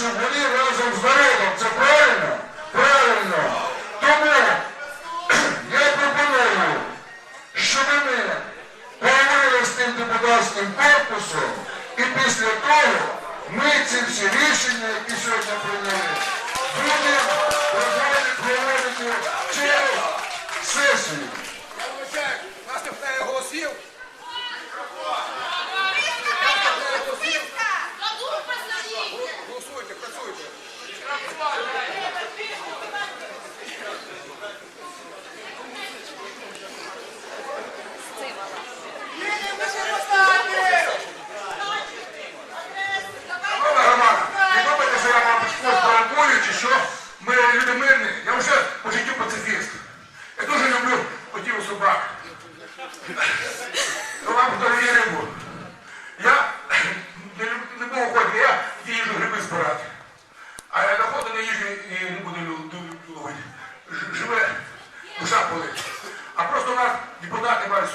щоб вони разом з народом. Це правильно? Правильно. Тому я пропоную, щоб ми поговорили з тим депутатським корпусом, і після того ми ці всі рішення, які сьогодні прийняли, будемо проводити, проводити через сесію. Я вибачаю, нас не вистачає голосів. Голосуйте, працюйте. Шановна громада, не думайте, що я вам щось провокую, чи що ми люди мирні. Я вже по життю пацифіст. Я дуже люблю котів і собак.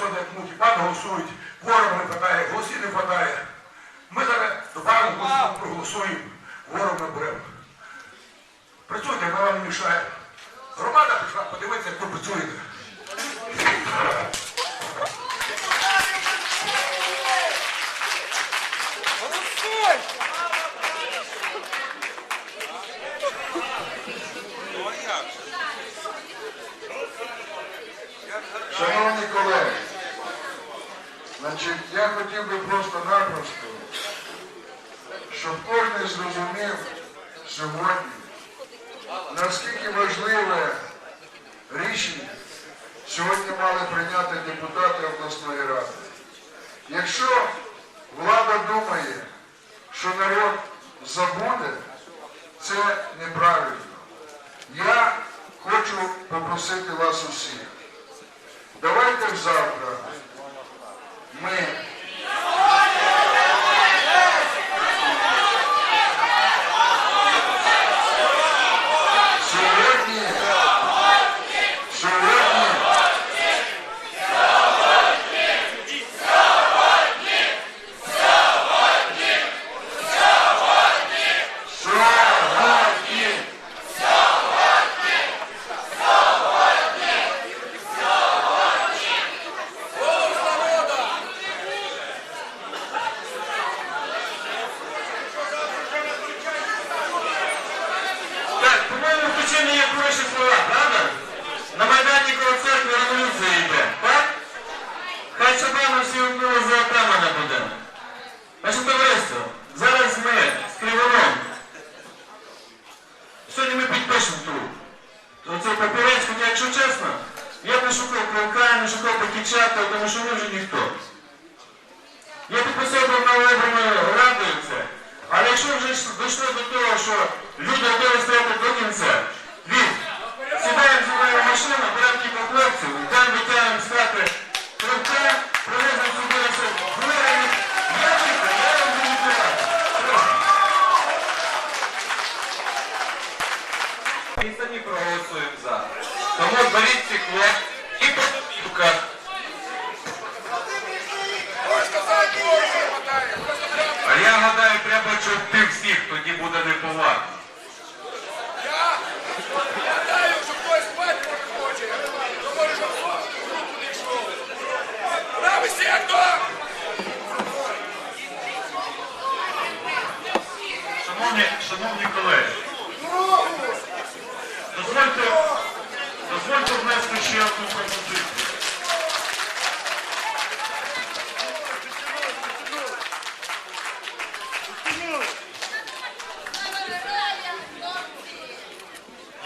Депутати мають як муки, пан голосують, ворогу не вистачає, голосів не вистачає. Ми зараз добавимо, проголосуємо, ворог наберемо. Працюйте, вам не мішаємо. Громада прийшла, подивитися, як ви працюєте. Голосуй! Значить, я хотів би просто-напросто, щоб кожен зрозумів сьогодні, наскільки важливе рішення сьогодні мали прийняти депутати обласної ради. Якщо влада думає, що народ забуде, це неправильно. Я хочу попросити вас усіх. Давайте завтра не шукав Кривка, не тому що ми вже ніхто. Я підписав обраною радою це. Але якщо вже дійшло до того, що люди готові стояти до кінця, від сідаємо в машину, беремо кілька хлопців, там витягуємо з хати кривка, привезли сюди все. Виграємо. Я виграю, я вам буду відбирати. І самі проголосуємо за. Тому беріть ці хлоп внести ще одну пропозицію.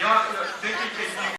Я е, декілька днів